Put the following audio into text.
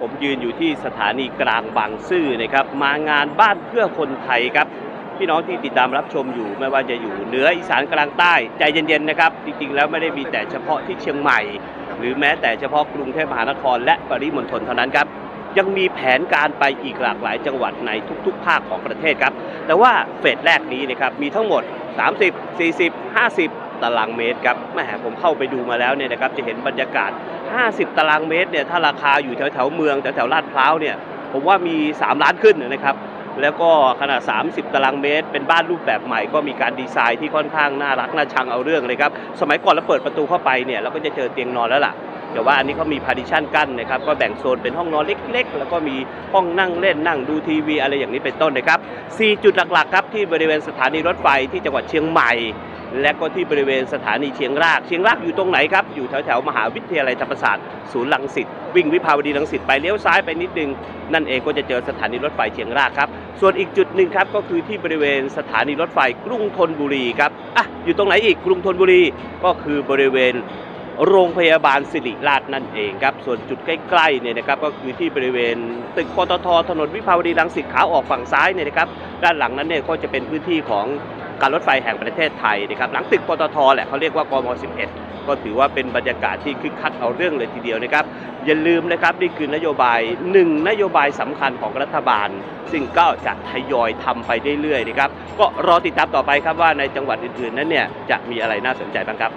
ผมยืนอยู่ที่สถานีกลางบางซื่อนะครับ มางานบ้านเพื่อคนไทยครับ พี่น้องที่ติดตามรับชมอยู่ไม่ว่าจะอยู่เหนืออีสานกลางใต้ใจเย็นๆนะครับ จริงๆแล้วไม่ได้มีแต่เฉพาะที่เชียงใหม่ หรือแม้แต่เฉพาะกรุงเทพมหานคร และปริมณฑลเท่านั้นครับยังมีแผนการไปอีกหลากหลายจังหวัดในทุกๆ ภาคของประเทศครับ แต่ว่าเฟสแรกนี้นะครับมีทั้งหมด 30 40 50 ตารางเมตรครับแหมผมเข้าไปดูมาแล้วเนี่ยนะครับจะเห็นบรรยากาศ 50 ตารางเมตรเนี่ยถ้าราคาอยู่แถวๆเมืองแถวๆลาดพร้าวเนี่ยผมว่ามี 3 ล้านขึ้นนะครับแล้วก็ขนาด 30 ตารางเมตร เป็นบ้านรูปแบบใหม่ก็มีการดีไซน์ที่ค่อนข้างน่ารักน่าชังเอาเรื่องเลยครับสมัยก่อนเราเปิดประตูเข้าไปเนี่ยเราก็จะเจอเตียงนอนแล้วล่ะแต่ว่าอันนี้เขามีพาร์ติชันกั้นนะครับก็แบ่งโซนเป็นห้องนอนเล็ก ๆ แล้วก็มีห้องนั่งเล่นนั่งดูทีวีอะไรอย่างนี้เป็นต้นนะครับ4จุดหลักๆครับที่บริเวณสถานีรถไฟที่จังหวัดเชียงใหม่ และก็ที่บริเวณสถานีเชียงราก เชียงรากอยู่ตรงไหนครับ อยู่แถวๆมหาวิทยาลัยธรรมศาสตร์ศูนย์ลังสิตวิ่งวิภาวดีลังสิตไปเลี้ยวซ้ายไปนิดนึง นั่นเองก็จะเจอสถานีรถไฟเชียงรากครับ ส่วนอีกจุดหนึ่งครับก็คือที่บริเวณสถานีรถไฟกรุงธนบุรีครับอะอยู่ตรงไหนอีกกรุงธนบุรีก็คือบริเวณโรงพยาบาลสิริราชนั่นเองครับ ส่วนจุดใกล้ๆเนี่ยนะครับก็คือที่บริเวณตึกปตทถนนวิภาวดีรังสิตขาออกฝั่งซ้ายเนี่ยนะครับ ด้านหลังนั้นเนี่ยก็จะเป็นพื้นที่ของ การรถไฟแห่งประเทศไทยนะครับหลังตึกปตทแหละเขาเรียกว่ากม 11 ก็ถือว่าเป็นบรรยากาศที่คึกคักเอาเรื่องเลยทีเดียวนะครับ อย่าลืมนะครับนี่คือนโยบายหนึ่งนโยบายสำคัญของรัฐบาล ซึ่งก็จะทยอยทำไปเรื่อยๆนะครับก็รอติดตามต่อไปครับว่าในจังหวัดอื่นๆนั้นเนี่ยจะมีอะไรน่าสนใจบ้างครับ